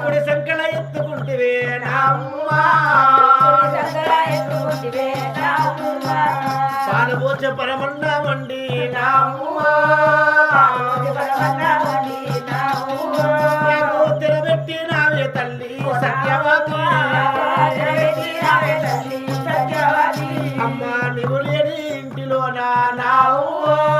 కుడి సంకల ఎత్తుకుంటివే పాలబోచ పరమన్నామండి తినబెట్టి నావే తల్లి సత్యవతి అమ్మా నీవు లేని ఇంటిలో నా నావ్వో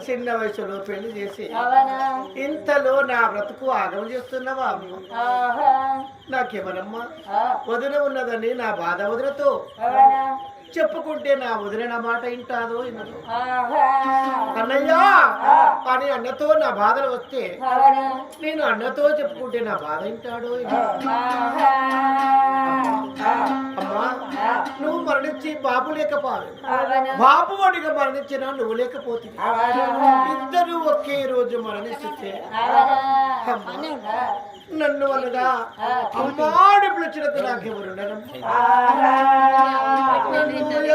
చిన్న వయసులో పెళ్ళి చేసి. ఇంతలో నా బ్రతుకు ఆగం చేస్తున్నావా నాకేమనమ్మా? వదిన ఉన్నదని నా బాధ వదినతో. చెప్పుకుంటే నా వదిన నా మాట వినదు అన్నయ్యా అని అన్నతో నా బాధలు వస్తే నేను అన్నతో చెప్పుకుంటే నా బాధ వినడో? అమ్మా నువ్వు మరణించి బాబు లేకపోవాలి బాబు వాడిగా మరణించినా నువ్వు లేకపోతే ఇద్దరు ఒకే రోజు మరణిస్తే నన్ను అనగా అమ్మాడి పిలిచినకు నాకెవరు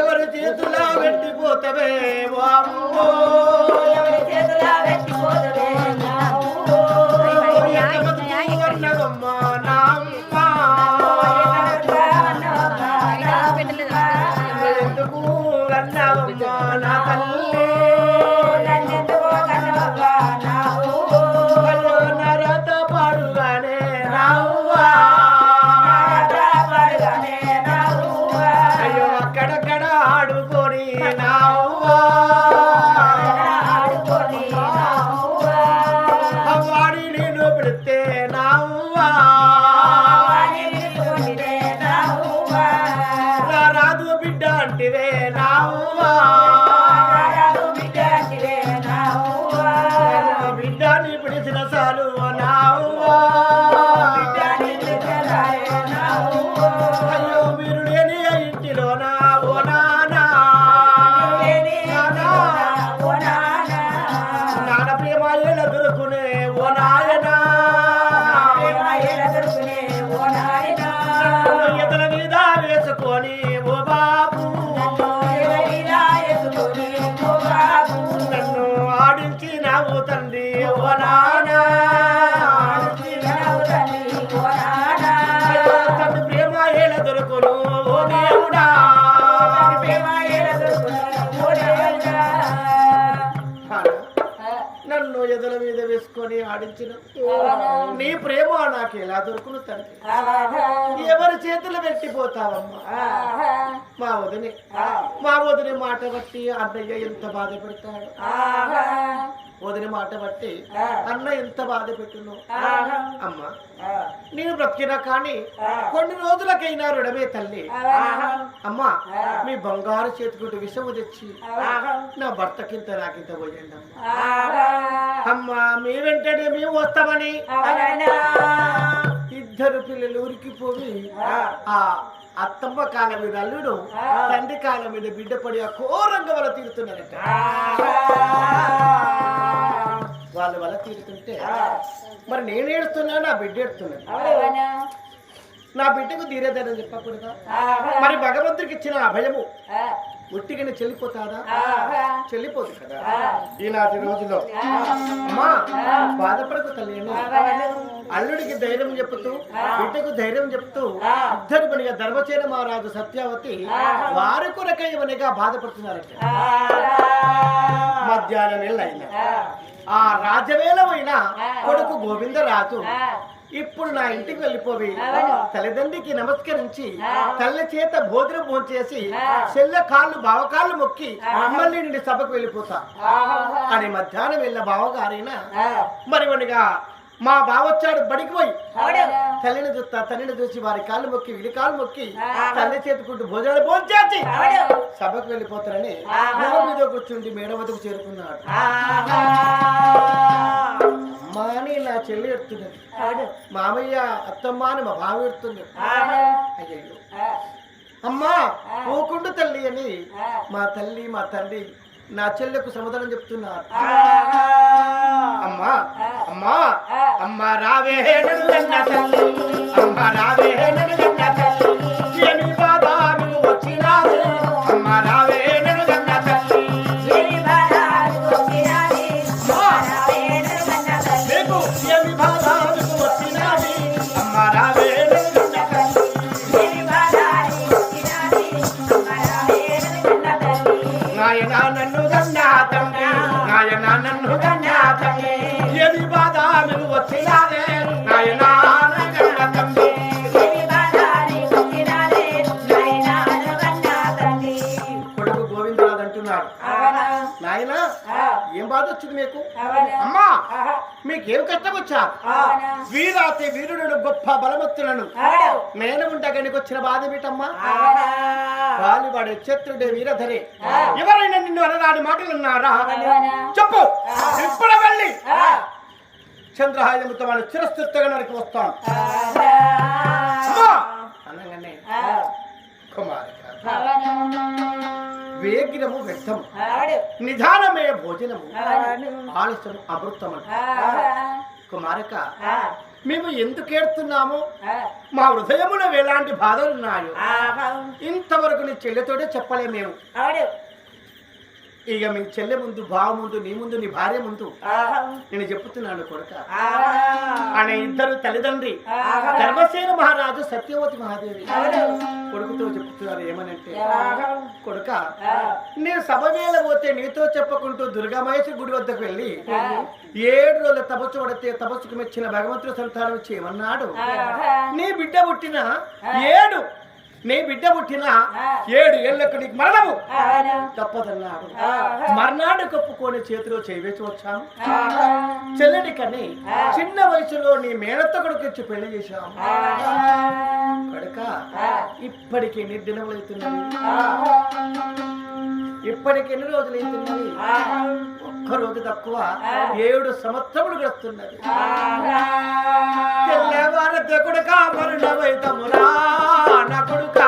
ఎవరు చేతులా పెట్టిపోతవే వామ్మో. అన్నదమ్మా నా తల్లి? ఎదల మీద వేసుకొని ఆడించిన నీ ప్రేమ నాకు ఎలా దొరుకును తండ్రి? ఎవరి చేతులు పెట్టిపోతావమ్మా? మా వదినే. మా వదిన మాట బట్టి అన్నయ్య ఎంత బాధపడతాడు? వదిన మాట బట్టి అన్న ఎంత బాధ పెట్టును? అమ్మా నేను బ్రతికినా కానీ కొన్ని రోజులకైనా రుడమే తల్లి. అమ్మా మీ బంగారు చేతికొట్టు విషము తెచ్చి నా భర్తకింత నాకింత పోయండి అమ్మా. అమ్మా మీ వెంటనే మేము వస్తామని. ఇద్దరు పిల్లలు ఉరికిపోయి ఆ. అత్తమ్మ కాళ్ళ మీద అల్లుడు తండ్రి కాళ్ళ మీద బిడ్డ పడి ఆ ఘోరంగా వల్ల తీరుతున్నారట. వాళ్ళ వల్ల తీరుతుంటే. మరి నేను ఏడుస్తున్నా నా బిడ్డ ఏడుతున్నాను నా బిడ్డకు ధీరేదని చెప్పకూడదా? మరి భగవంతుడికి ఇచ్చిన అభయము ఒట్టిగానే చెల్లిపోతాదా? చెల్లిపోదు కదా. ఈనాటి రోజులో అమ్మా బాధపడకు తల్లి అల్లుడికి ధైర్యం చెప్తూ బిడ్డకు ధైర్యం చెప్తూ ఇద్దరు పనిగా ధర్మచేన మహారాజు సత్యావతి వారి కొరకైవనిగా బాధపడుతున్నారట. మధ్యాహ్నం వేళ అయినా ఆ రాజవేళమైన కొడుకు గోవిందరాజు. ఇప్పుడు నా ఇంటికి వెళ్ళిపోయి తల్లిదండ్రికి నమస్కరించి తల్లి చేత భోజనం భోంచేసి చెల్లె కాళ్ళు బావకాళ్ళు మొక్కి మళ్ళీ నుండి సభకు వెళ్ళిపోతా. అని మధ్యాహ్నం వెళ్ళిన బావగారైనా మరి మా బావ వచ్చాడు బడికి పోయి. తల్లిని చూస్తా తల్లిని చూసి వారి కాళ్ళు మొక్కి వీడి కాళ్ళు మొక్కి తల్లి చేతుకుంటూ భోజనాలు భోంచేసి సభకు వెళ్ళిపోతారని గుమ్మ మీద కూర్చుండి మేడ వద్దకు చేరుకున్నాడు. అని నా చెల్లి ఎడుతున్నది మామయ్య అత్తమ్మ అని మా బావ ఎడుతున్నది ఆ. అమ్మా పోకుండు తల్లి అని. మా తల్లి మా తండ్రి నా చెల్లెకు సమాధానం చెప్తున్నారు. అమ్మా అమ్మా. అమ్మ రావే అమ్మ రావే మీకు? అమ్మా. మీకేం కష్టం వచ్చా? వీరాతి వీరుడు గొప్ప బలమత్తులను. నేను ఉండగానికి వచ్చిన బాధ ఏమిటమ్మా అవునా? వాలివాడే శత్రుడే వీరధరే. ఎవరైనా నిన్ను అనరాని మాటలు ఉన్నారా? చెప్పు ఇప్పుడు వెళ్ళి. చంద్రహాయముతో వాళ్ళ చిరస్థితిగా నరికి. అమ్మా అనగానే. వేగిరము వ్యర్థము. నిధానమే భోజనము అవును. ఆలస్యము అమృతము. కుమారిక. మేము ఎందుకు ఏడుతున్నాము. మా హృదయములో ఎలాంటి బాధలు ఉన్నాయో ఆహా. ఇంతవరకు నీ చెల్లెతోటే చెప్పలే మేము. ఇక మీ చెల్లె ముందు బావ ముందు నీ ముందు నీ భార్య ముందు. నేను చెప్తున్నాను కొడుక ఆహా. అనే ఇద్దరు తల్లిదండ్రి. ధర్మసేన మహారాజు సత్యవతి మహాదేవి. కొడుకుతో చెప్తున్నారు ఏమనంటే. కొడుక. నేను సభ వేళ పోతే నీతో చెప్పుకుంటూ దుర్గామహేశ్వరి గుడి వద్దకు వెళ్ళి. ఏడు రోజుల తపస్సు పడితే తపస్సుకు మెచ్చిన భగవంతుడు సంతానం ఆహా. నీ బిడ్డ పుట్టిన ఏడు నీ బిడ్డ పుట్టిన. ఏడు ఏళ్ళకు నీకు మరణము. తప్పదన్నాడు ఆహా. మర్నాడు కప్పుకొని చేతిలో చేయవేసి వచ్చాము. చెల్లెడి కని. చిన్న వయసులో నీ మేనత్త కొడుకు ఇచ్చి పెళ్ళి చేశాము. కనుక. ఇప్పటికి ఎన్ని దినములు అవుతున్నవి ఆహా. ఇప్పటికి ఎన్ని రోజులు అవుతున్నవి ఆహా. ఒక్క రోజు తక్కువ. ఏడు సంవత్సరములు గడుస్తున్నది ఆహా. తెల్లవారతే కొడుక మరణమైతమురా నా కొడుక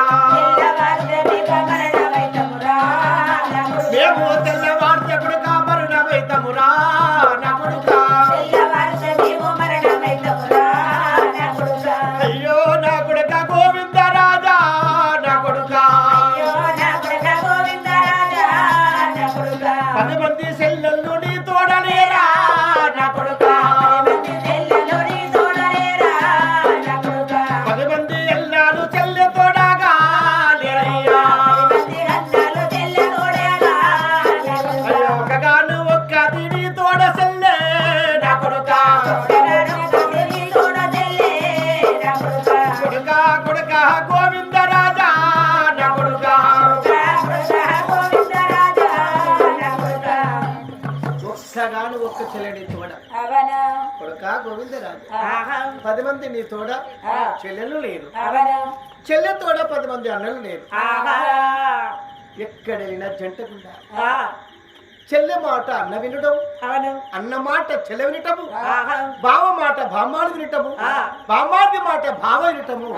కొడుక గోవిందరాజు. పది మంది నీ తోడ. చెల్లెలు లేరు. చెల్లె తోడ పది మంది అన్నలు లేరు. ఆహా ఎక్కడైనా జంటకుండా చెల్లె మాట అన్న వినడం అవను. అన్న మాట చెల్లె వినటము. ఆహా బావ మాట బామ్మాడు వినటము. బామ్మాడి మాట బావ వినటము.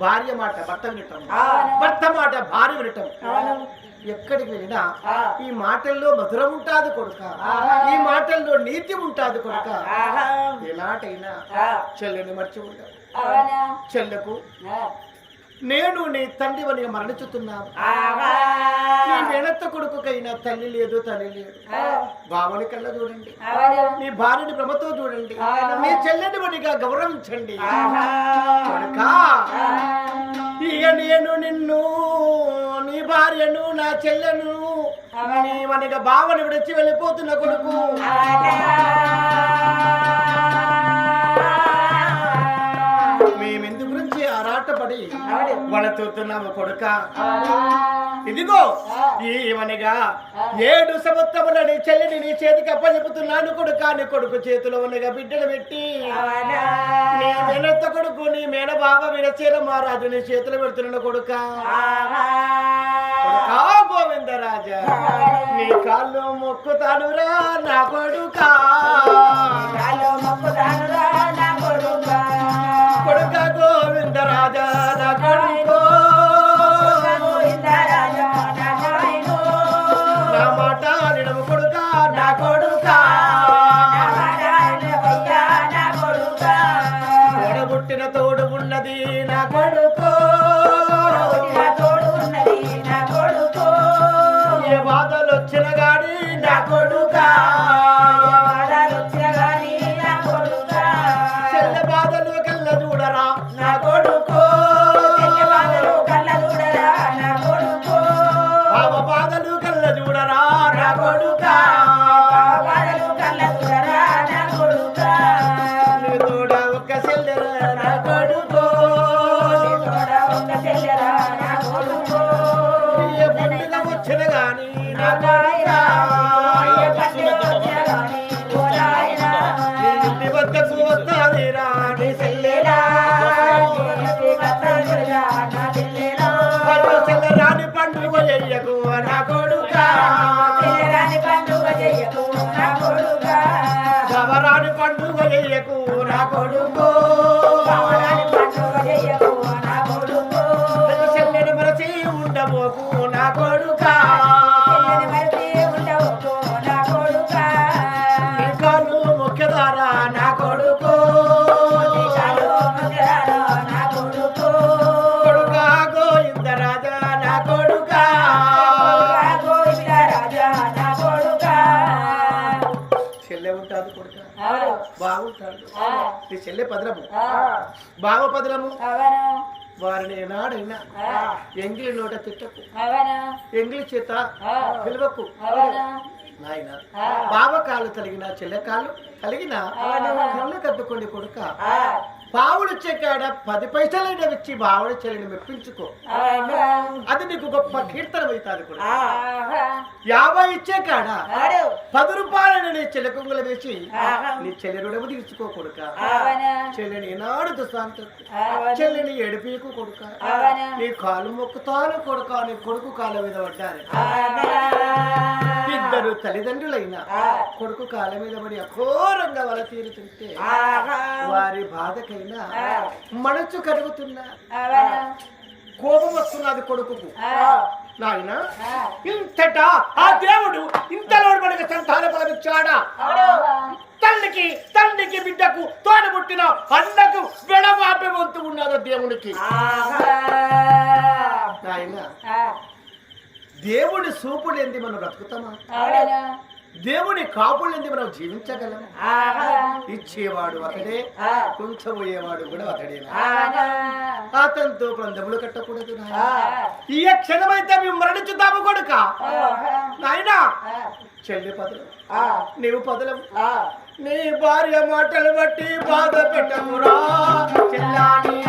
భార్య మాట భర్త వినటము. అవును. భర్త మాట భార్య వినటము. అవును. ఎక్కడికి వెళ్ళినా. ఈ మాటల్లో మధురం ఉంటాది కొడుక. ఈ మాటల్లో నీతి ఉంటాది కొడుక. ఎలాటైనా చెల్లెని మర్చి అవనా? చెల్లెకు. నేను నీ తండ్రివని మరణించుతున్నాను. ఆహా. నీ మేనత్త కొడుకుకైనా తల్లి లేదు తల్లి లేదు. భావని కళ్ళ చూడండి. నీ భార్యని భ్రమతో చూడండి. నీ చెల్లెని వనిగా గౌరవించండి. ఇక నేను నిన్ను భార్యను నా చెల్లెను నీ మనక భావని విడిచి వెళ్ళిపోతున్న కొడుకు. మేమెందు గురించి ఆరాట మాట పడి వనతూతున్నాము కొడుక. ఇదిగో ఈవనిగా ఏడు సముద్రముల నీ చెల్లిని నీ చేతికి అప్పచెపుతున్నాను కొడుక నీ కొడుకు చేతిలో ఉన్నగా బిడ్డలు పెట్టి. నీ మేనత్త కొడుకు నీ మేన బావ విడచేర మహారాజు నీ చేతులు పెడుతున్నాను కొడుక. గోవిందరాజా నీ కాళ్ళు మొక్కుతానురా నా కొడుకా. కొడుక పదలము బావ పదలము వారిని ఏనాడైనా ఎంగిలి నోట తిట్టకు. ఎంగిలి చేత పిలవకు. నాయన. బావ కలిగిన చెల్లె కాళ్ళు కలిగిన కళ్ళు కట్టుకోండి కొడుక. పావుడు చెక్కాడ పది పైసలైన వచ్చి బావుడి చెల్లిని మెప్పించుకో. అది నీకు గొప్ప కీర్తన అవుతాది కూడా. యాభై ఇచ్చే కాడ పది రూపాయలని నీ చెల్లె కొంగులు వేసి నీ చెల్లె రుడము తీర్చుకో కొడుక. చెల్లెని ఏనాడు దుస్తాంత చెల్లెని ఎడిపీకు కొడుక. నీ కాలు మొక్కుతాను కొడుక నీ కొడుకు కాళ్ళ మీద పడ్డారు. ఇద్దరు తల్లిదండ్రులైన కొడుకు కాళ్ళ మీద పడి అఘోరంగా వల తీరుతుంటే వారి బాధకైనా మనసు కరుగుతున్నా కోపం వస్తున్నది కొడుకుకు. నాయన ఇంతటా ఆ దేవుడు ఇంతలో మనకి సంతాన ఫలమిచ్చాడా తల్లికి తండ్రికి బిడ్డకు తోడబుట్టిన అన్నకు విడవాపే వంతు ఉన్నది దేవునికి. నాయన దేవుడి సూపు లేనిది మనం బ్రతుకుతామా? దేవుని కాపు లేనిది మనం జీవించగలమా ఇచ్చేవాడు అతడే కుంచబోయేవాడు కూడా అతడేనా అతనితో బృందములు కట్టకూడదు. ఈ క్షణమైతే మేము మరణించుతాము కొడుక. నాయనా చెల్లి పదలు. నీవు పదలము నీ భార్య మాటలు బట్టి బాధ పెట్టమురా. చెల్లాని